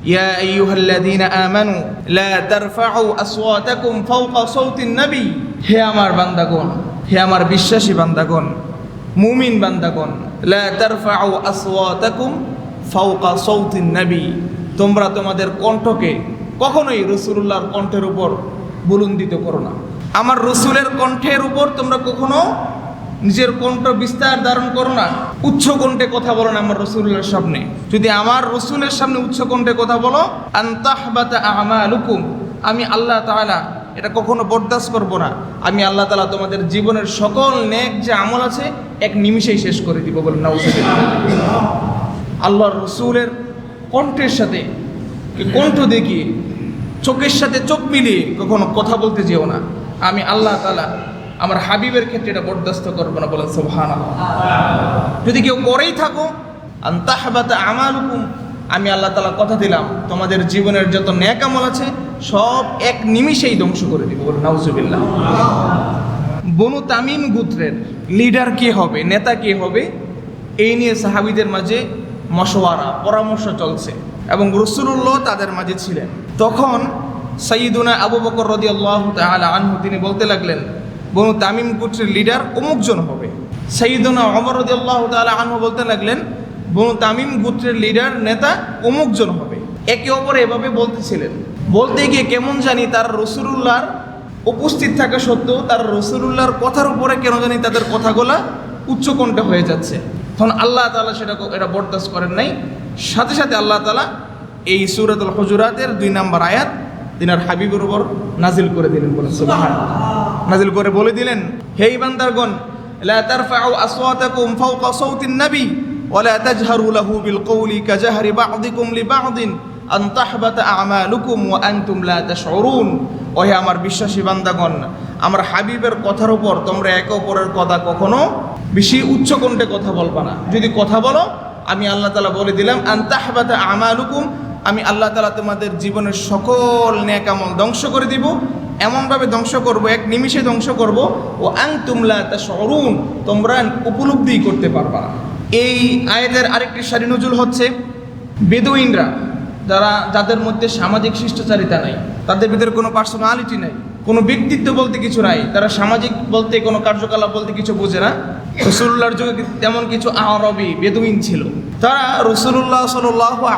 يا أيها الذين آمنوا لا ترفعوا أصواتكم فوق صوت النبي হে আমার বান্দাগণ হে আমার বিশ্বাসী বান্দাগণ মুমিন বান্দাগণ লা তারফাউ আসওয়াতাকুম ফাওকা সাউতিন নবী তোমরা তোমাদের কণ্ঠকে কখনোই রসুলুল্লাহর কণ্ঠের উপর বুলন্দিত করো না আমার রসুলের কণ্ঠের উপর তোমরা কখনো নিজের কণ্ঠ বিস্তার ধারণ করো না। উচ্চ কণ্ঠে কথা বলো না আমার রসুলের সামনে। যদি আমার রসুলের সামনে উচ্চ কণ্ঠে কথা বলো, আন্তাহবাতা আমি আল্লাহ তাআলা এটা কখনো বরদাস্ত করব না। আমি আল্লাহ তালা তোমাদের জীবনের সকল নেক যে আমল আছে, এক নিমিষেই শেষ করে দিব বলে নাউজুবিল্লাহ। আল্লাহর রসুলের কণ্ঠের সাথে কণ্ঠ দেখিয়ে, চোখের সাথে চোখ মিলিয়ে কখনো কথা বলতে যেও না। আমি আল্লাহ তাআলা আমার হাবিবের ক্ষেত্রে এটা বরদাস্ত করব না, বলেন সোহান যদি কেউ করেই থাকো, আন্তাহবাতা আমালুকুম, আমি আল্লাহ তালা কথা দিলাম, তোমাদের জীবনের যত ন্যাক আমল আছে, সব এক নিমিষেই ধ্বংস করে দিব বলে নাউজুবিল্লাহ। বনু তামিম গোত্রের লিডার কে হবে, নেতা কে হবে, এই নিয়ে সাহাবিদের মাঝে মশওয়ারা, পরামর্শ চলছে, এবং রসুল্লাহ তাদের মাঝে ছিলেন। তখন সঈদুনা আবু বকর রদি আল্লাহ তালা আনহু, তিনি বলতে লাগলেন বনু তামিম গোত্রের লিডার অমুকজন হবে। সঈদুনা অমর আল্লাহ তালা বলতে লাগলেন, বনু তামিম গোত্রের লিডার নেতা অমুকজন হবে। একে অপরে এভাবে বলতেছিলেন। বলতে গিয়ে কেমন জানি তার রসুলুল্লাহর উপস্থিত থাকা সত্ত্বেও তার রসুলুল্লাহর কথার উপরে কেন জানি তাদের কথাগুলা উচ্চকণ্ঠে হয়ে যাচ্ছে। তখন আল্লাহ তালা সেটা এটা বরদাস্ত করেন নাই। সাথে সাথে আল্লাহ তালা এই সুরাতুল হজুরাতের দুই নম্বর আয়াত তিনার হাবিবের উপর নাজিল করে দিলেন বলে সুবহান নাজিল করে বলে দিলেন, হে ইমানদারগণ, লা তারফাউ আসওয়াতাকুম ফাওকা সাউতিন নবী ওয়ালা তাজহারু লাহু বিল কওলি কাজাহরি বা'দিকুম লিবা'দিন আন তাহবাতা আমালুকুম ওয়া আনতুম লা তাশউরুন। ওহে আমার বিশ্বাসী বান্দাগণ, আমার হাবিবের কথার উপর তোমরা একে অপরের কথা কখনো বেশি উচ্চ কণ্ঠে কথা বলবা না। যদি কথা বলো, আমি আল্লাহ তালা বলে দিলাম, আন তাহবাতা আমালুকুম, আমি আল্লাহ তালা তোমাদের জীবনের সকল ন্যাকামল ধ্বংস করে দিব। এমনভাবে ধ্বংস করব, এক নিমিষে ধ্বংস করব। ও আং তুমলা তা সরুন তোমরা উপলব্ধি করতে পারবা এই আয়াতের আরেকটি সারি নজুল হচ্ছে বেদুইনরা, যারা, যাদের মধ্যে সামাজিক শিষ্টাচারিতা নাই, তাদের ভিতরে কোনো পার্সোনালিটি নাই, কোনো ব্যক্তিত্ব বলতে কিছু নাই, তারা সামাজিক বলতে, কোনো কার্যকলাপ বলতে কিছু বোঝে না। রসুল্লাহর যুগে তেমন কিছু আরবি বেদুইন ছিল। তারা রসুল্লাহ সাল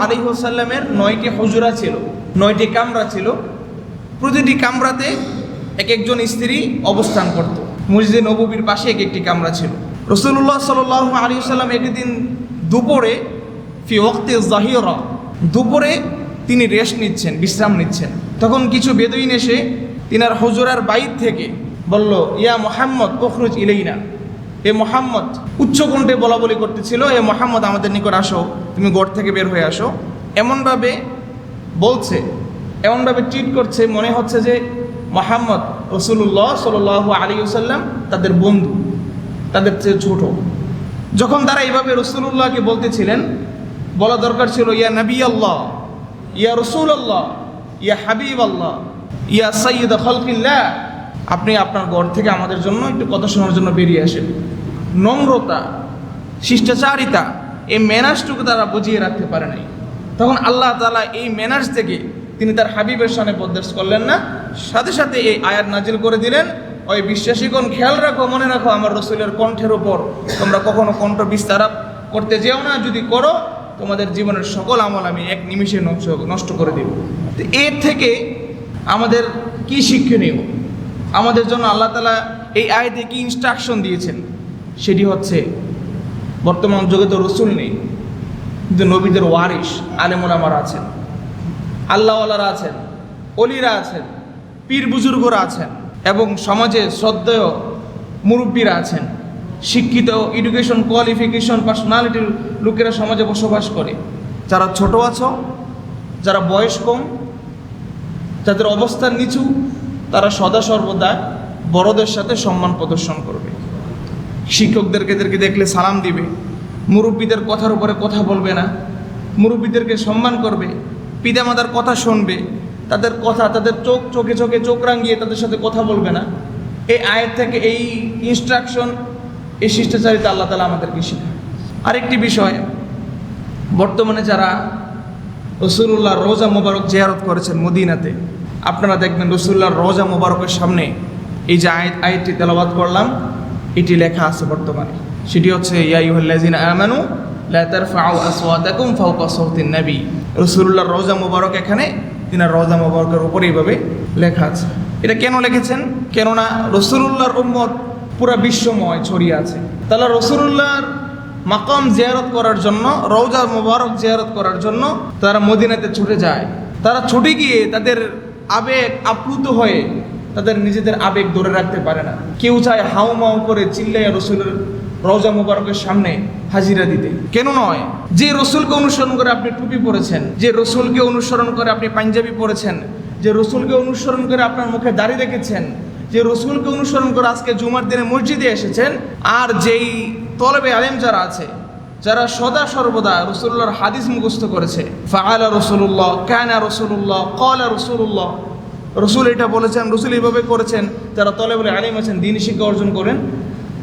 আলী হোসাল্লামের নয়টি হজুরা ছিল, নয়টি কামরা ছিল প্রতিটি কামরাতে এক একজন স্ত্রী অবস্থান করত। মসজিদে নববীর পাশে এক একটি কামরা ছিল। রসুল্লাহ সাল আলী সাল্লাম একদিন দুপুরে ফি ওক্তে জাহিরা দুপুরে তিনি রেস্ট নিচ্ছেন, বিশ্রাম নিচ্ছেন। তখন কিছু বেদুইন এসে তিনার হজুরার বাইর থেকে বলল, ইয়া মোহাম্মদ কখরুজ ইলেইনা। এ মোহাম্মদ উচ্চ কণ্ঠে বলা বলি করতেছিল, এ মোহাম্মদ, আমাদের নিকট আসো, তুমি গড় থেকে বের হয়ে আসো। এমনভাবে বলছে এমনভাবে ট্রিট করছে, মনে হচ্ছে যে মোহাম্মদ রসুল্লাহ সাল আলী সাল্লাম তাদের বন্ধু, তাদের চেয়ে ছোট। যখন তারা এইভাবে রসুল্লাহকে বলতেছিলেন, বলা দরকার ছিল, ইয়া নবী আল্লাহ ইয়া রসুল আল্লাহ ইয়া হাবিব আল্লাহ ইয়া সৈয়দ খলকিল্লাহ। আপনি আপনার ঘর থেকে আমাদের জন্য একটু কথা শোনার জন্য বেরিয়ে আসেন। নম্রতা, শিষ্টাচারিতা, এই ম্যানার্সটুকু তারা বুঝিয়ে রাখতে পারে নাই। তখন আল্লাহ তালা এই ম্যানার্স থেকে তিনি তার হাবিবের সামনে বরদাস্ত করলেন না। সাথে সাথে এই আয়াত নাজিল করে দিলেন, ওই বিশ্বাসীগণ, খেয়াল রাখো, মনে রাখো, আমার রসুলের কণ্ঠের উপর তোমরা কখনো কণ্ঠ বিস্তার করতে যেও না। যদি করো, তোমাদের জীবনের সকল আমল আমি এক নষ্ট নষ্ট করে দেব। তো এর থেকে আমাদের কি শিক্ষণীয়? আমাদের জন্য আল্লাহ তালা এই আয়তে কি ইনস্ট্রাকশন দিয়েছেন? সেটি হচ্ছে, বর্তমান যুগে তো রসুল নেই, কিন্তু নবীদের ওয়ারিস আলেমুলামারা আছেন। আল্লাহওয়ালারা আছেন অলিরা আছেন, পীর বুজুর্গরা আছেন এবং সমাজে শ্রদ্ধেয় মুরব্বীরা আছেন। শিক্ষিত এডুকেশন কোয়ালিফিকেশন পার্সোনালিটির লোকেরা সমাজে বসবাস করে। যারা ছোট আছো, যারা বয়স কম, যাদের অবস্থান নিচু, তারা সদা সর্বদা বড়দের সাথে সম্মান প্রদর্শন করবে। শিক্ষকদেরকে এদেরকে দেখলে সালাম দিবে। মুরব্বীদের কথার উপরে কথা বলবে না। মুরব্বীদেরকে সম্মান করবে। পিতামাতার কথা শুনবে, তাদের কথা, তাদের চোখ, চোখে চোখে চোখ রাঙিয়ে তাদের সাথে কথা বলবে না। এই আয়ের থেকে এই ইনস্ট্রাকশন এই শিষ্টাচারিতা আল্লাহ তালা আমাদেরকে শেখায়। আরেকটি বিষয়, বর্তমানে যারা রসুল্লাহ রোজা মোবারক জেয়ারত করেছেন মদিনাতে, আপনারা দেখবেন রসুল্লাহর রোজা মোবারকের সামনে এই যে আয় আয়াতটি তেলাবাদ করলাম, এটি লেখা আছে বর্তমানে। সেটি হচ্ছে ইয়াইহুল্লাজিন আমানু লা তারফাউ আসওয়াতাকুম ফাওকা সাওতিন নবী। রসুল্লাহর রোজা মোবারক এখানে, তিনার রোজা মোবারকের উপরে এইভাবে লেখা আছে। এটা কেন লিখেছেন? কেননা রসুল্লাহর উম্মত পুরা বিশ্বময় ছড়িয়ে আছে। তাহলে রসুল্লাহর মাকাম জিয়ারত করার জন্য, রওজা মোবারক জিয়ারত করার জন্য তারা মদিনাতে ছুটে যায়। তারা ছুটে গিয়ে তাদের আবেগ আপ্লুত হয়ে তাদের নিজেদের আবেগ ধরে রাখতে পারে না। কেউ চায় হাউ মাউ করে চিল্লাইয়া রসুলের রওজা মোবারকের সামনে হাজিরা দিতে। কেন নয়? যে রসুলকে অনুসরণ করে আপনি টুপি পরেছেন, যে রসুলকে অনুসরণ করে আপনি পাঞ্জাবি পরেছেন, যে রসুলকে অনুসরণ করে আপনার মুখে দাড়ি রেখেছেন, যে রসুলকে অনুসরণ করে আজকে জুমার দিনে মসজিদে এসেছেন, আর যেই তলবে আলেম যারা আছে, যারা সদা সর্বদা রসুল্লাহর হাদিস মুখস্থ করেছে, ফাআলা রসুল্লাহ কানা রসুল্লাহ কলা রসুল্লাহ রসুল এটা বলেছেন, রসুল এইভাবে করেছেন, যারা তলে বলে আলিম আছেন, দিন শিক্ষা অর্জন করেন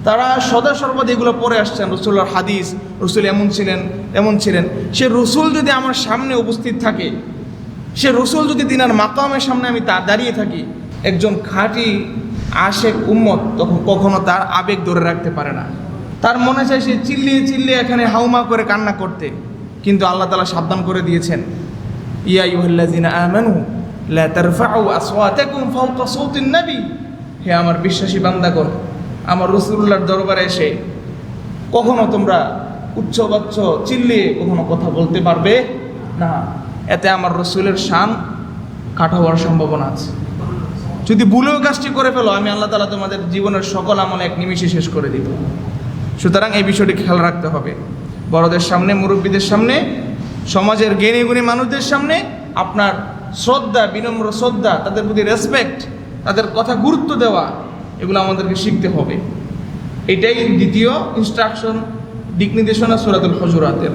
তারা সদা সর্বদা এগুলো পড়ে আসছেন রসুল্লাহর হাদিস, রসুল এমন ছিলেন এমন ছিলেন। সে রসুল যদি আমার সামনে উপস্থিত থাকে, সে রসুল যদি দিনার মাকামের সামনে আমি তা দাঁড়িয়ে থাকি, একজন খাঁটি আশেক উম্মত তখন কখনো তার আবেগ ধরে রাখতে পারে না। তার মনে চায় সে চিল্লিয়ে চিল্লিয়ে এখানে হাউমা করে কান্না করতে। কিন্তু আল্লাহ তালা সাবধান করে দিয়েছেন। ইয়া হে আমার বিশ্বাসী বান্দাগণ আমার রসুল্লাহর দরবারে এসে কখনো তোমরা উচ্চবাচ্চ চিল্লিয়ে কখনো কথা বলতে পারবে? না, এতে আমার রসুলের শান কাটা হওয়ার সম্ভাবনা আছে। যদি ভুলেও কাজটি করে ফেলো, আমি আল্লাহ তালা তোমাদের জীবনের সকল আমল এক নিমিষে শেষ করে দিব। সুতরাং এই বিষয়টি খেয়াল রাখতে হবে। বড়দের সামনে, মুরব্বীদের সামনে, সমাজের জ্ঞানী গুণী মানুষদের সামনে আপনার শ্রদ্ধা, বিনম্র শ্রদ্ধা, তাদের প্রতি রেসপেক্ট তাদের কথা গুরুত্ব দেওয়া এগুলো আমাদেরকে শিখতে হবে। এটাই দ্বিতীয় ইনস্ট্রাকশন দিক নির্দেশনা সুরাতুল হজুরাতের।